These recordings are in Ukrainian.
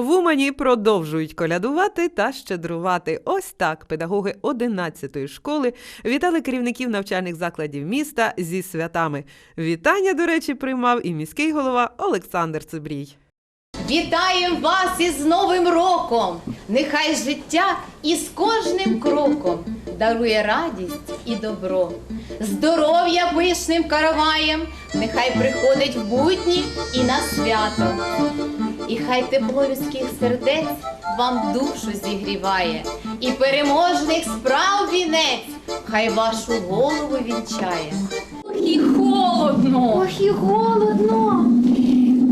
В Умані продовжують колядувати та щедрувати. Ось так педагоги 11-ї школи вітали керівників навчальних закладів міста зі святами. Вітання, до речі, приймав і міський голова Олександр Цибрій. Вітаємо вас із Новим роком! Нехай життя із кожним кроком дарує радість і добро. Здоров'я пишним караваєм, нехай приходить в будні і на свято. І хай тепло людських сердець вам душу зігріває, і переможних справ вінець, хай вашу голову вінчає. Ох, і холодно. Ох, і голодно.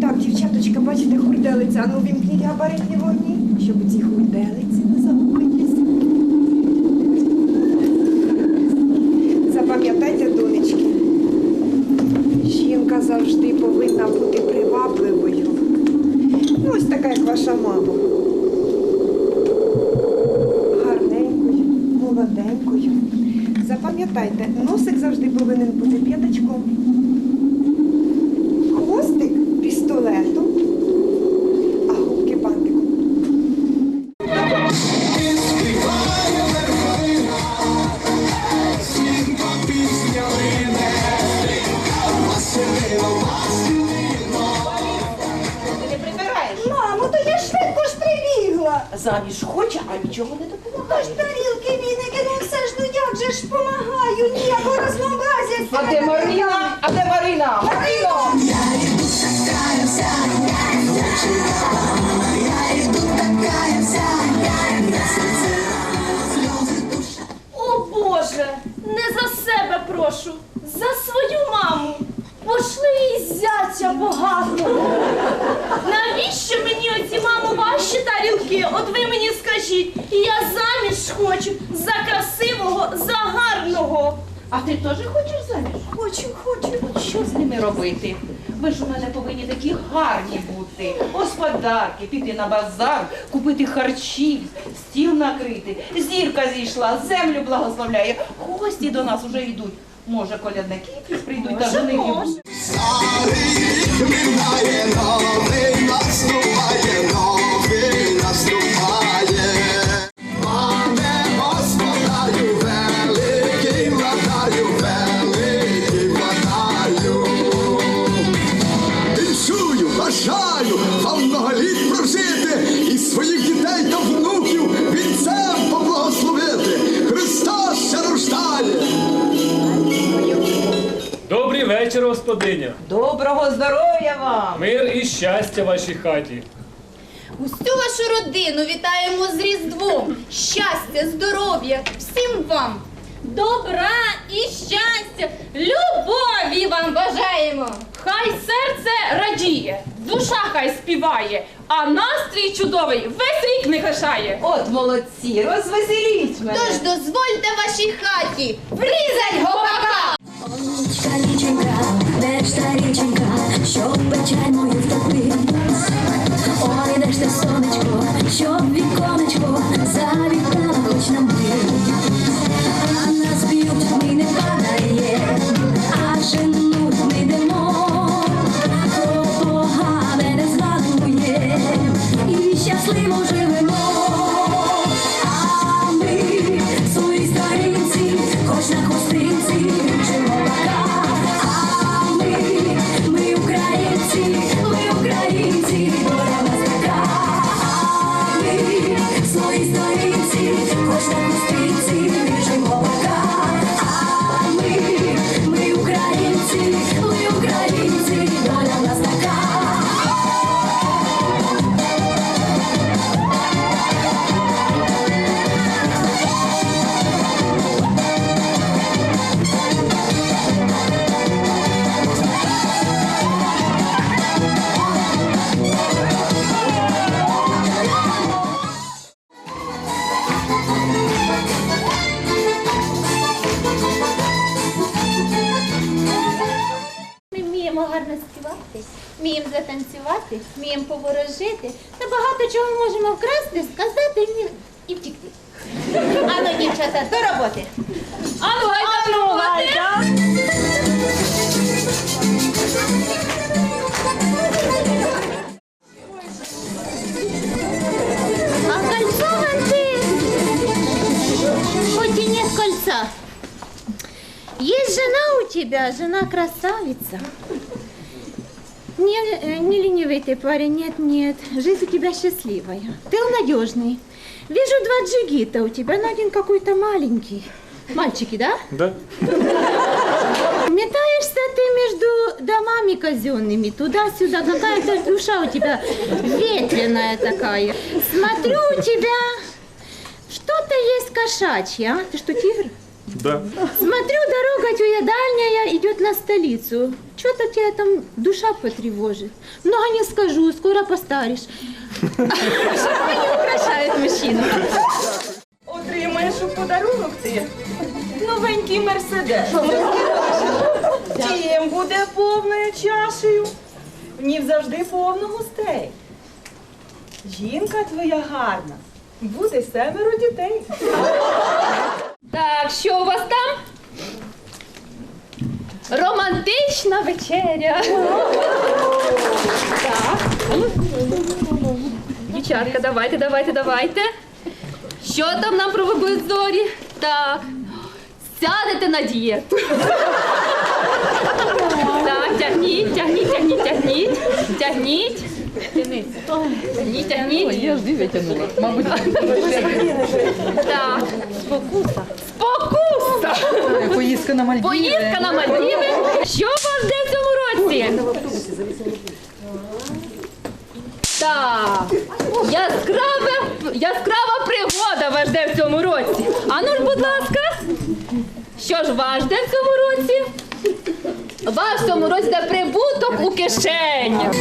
Так, дівчаточка, бачите, хурделиця. А ну вімкніть габаритні вогні, щоб ці хурделиці Заміж хоче, а нічого не допомагає. Тож тарілки, віники, ну все ж, ну як же ж помагаю, ніякого разнообразя. А де Марина? Ти теж хочеш заміж? Хочу, хочу. От що з ними робити? Ви ж у мене повинні такі гарні бути. Господарки, піти на базар, купити харчів, стіл накрити. Зірка зійшла, землю благословляє. Гості до нас уже йдуть. Може, колядники якісь прийдуть та женихи будуть? Минає новий, наступає новий, господиня. Доброго здоров'я вам! Мир і щастя вашій хаті. Усю вашу родину вітаємо з Різдвом. Щастя, здоров'я всім вам. Добра і щастя, любові вам бажаємо. Хай серце радіє, душа хай співає, а настрій чудовий весь рік не лишає. От молодці, розвеселіть мене. Тож дозвольте вашій хаті врізать гопака. Щоб Сейчас до роботи. А ну, гайда до. А кольцо ти? Хоть и нет. Есть жена у тебя, жена красавица. Не, э, не ленивый ты парень, нет, нет. Жизнь у тебя счастливая. Ты надежный. Вижу два джигита у тебя, но один какой-то маленький. Мальчики, да? Да. Метаешься ты между домами казенными, туда-сюда. Какая-то душа у тебя ветреная такая. Смотрю у тебя, что-то есть кошачье, а? Ты что, тигр? Да. Смотрю, дорога твоя дальняя идет на столицу. Что-то тебя там душа потревожит. Много не скажу, скоро постаришь. Что не украшает мужчину? Отримаєш у подарунок ти новенький мерседес. Тім буде повною чашею. В ній завжди повно гостей. Жінка твоя гарна. Буде семеро дітей. Так, що у вас там? Романтична вечеря. Так. Дівчатка, давайте, давайте, давайте. Що там нам проведуть зорі? Так. Сядете на дієту. Так, тягніть, тягніть, тягніть, тягніть. Тягніть. Тягніть, тягніть. Я ж дві витягнула, мабуть. Так. Спокуса! На Мальдіви. Поїздка на Мальдіви. Що вас жде в цьому році? Так, яскрава, яскрава пригода вас жде в цьому році. А ну ж, будь ласка, що ж вас жде в цьому році? Вас в цьому році де прибуток у кишенях.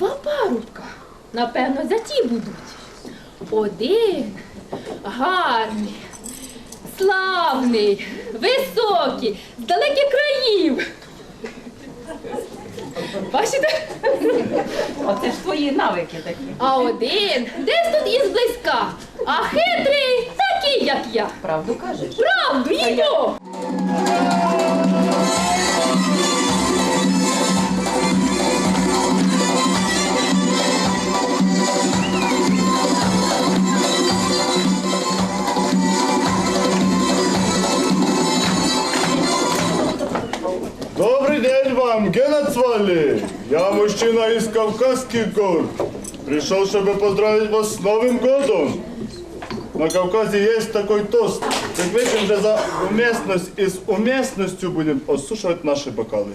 Два парубка. Напевно, за ті будуть. Один гарний, славний, високий, з далеких країв. Бачите? Оце ж твої навики такі. А один десь тут із близька, а хитрий такий, як я. Правду кажеш? Правду, їдьо! вам, Генацвали! Я мужчина из Кавказских гор. Пришел, чтобы поздравить вас с Новым годом. На Кавказе есть такой тост. Так выпьем же за уместность и с уместностью будем осушивать наши бокалы.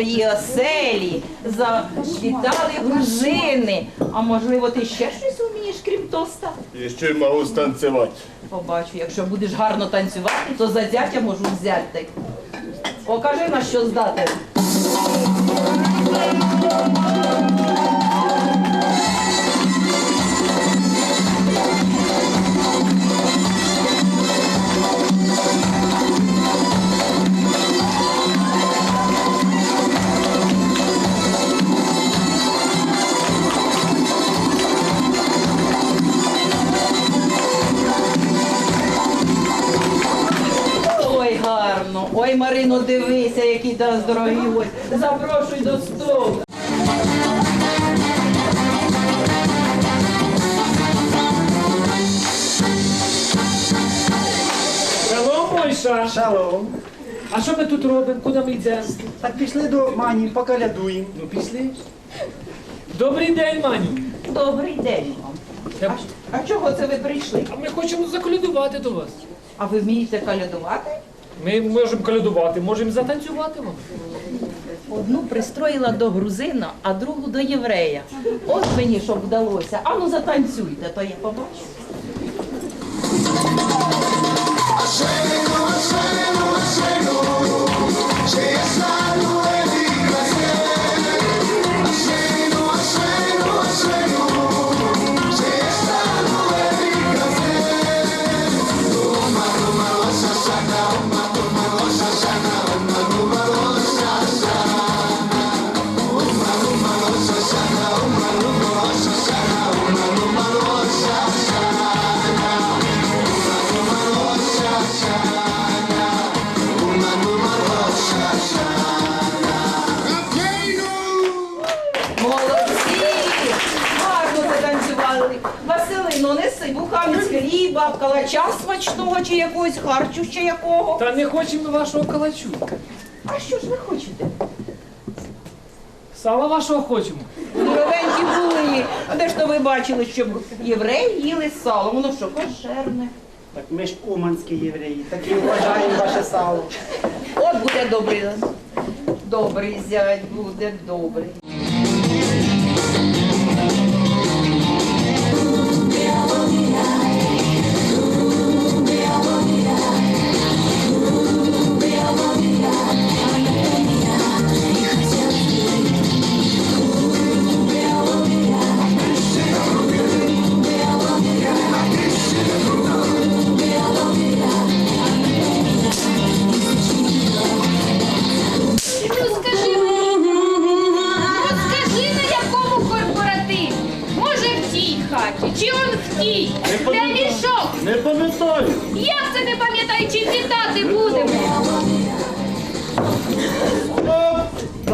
Домашньої оселі. Завітали дружини. А можливо, ти ще щось вмієш, крім тоста? Я ще й можу станцювати. Побачу, якщо будеш гарно танцювати, то за зятя можу взяти. Покажи на що здати. Ой, Марино, дивися, який там дорогий гость. Запрошуй до столу. Шалом, Мойша. Шалом. А що ми тут робимо? Куди ми йдемо? Так пішли до Мані, покалядуємо. Ну, пішли. Добрий день, Маню. Добрий день вам. Я- А чого це ви прийшли? А ми хочемо заколядувати до вас. А ви вмієте колядувати? Ми можемо колядувати, можемо затанцювати вам. Одну пристроїла до грузина, а другу до єврея. От мені щоб вдалося. А ну затанцюйте, то я побачу. Молодці! Хліба, калача смачного чи якогось харчу ще якого. Та не хочемо вашого калачу. А що ж ви хочете? Сала вашого хочемо. Здоровенькі були. А де ж то ви бачили, щоб євреї їли сало? Воно що, кошерне? Так ми ж уманські євреї, такі вважаємо ваше сало. От буде добрий. Добрий зять буде добрий.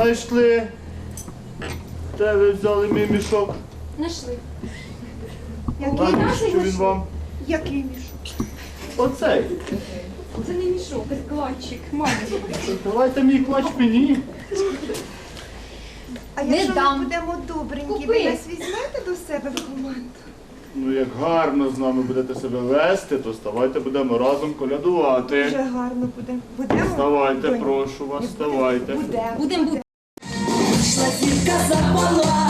Знайшли. Де ви взяли мій мішок? Нашли. Навіщо він вам? Який мішок? Оцей. Це не мішок, це кланчик. Мама. Давайте мій клач мені. А Не якщо дам. ми будемо добренькі, Купи. ви нас візьмете до себе в команду? Ну, як гарно з нами будете себе вести, то ставайте будемо разом колядувати. Дуже гарно буде. Будемо? Вставайте, Доню? прошу вас, вставайте. Будемо. Будемо зірка запала,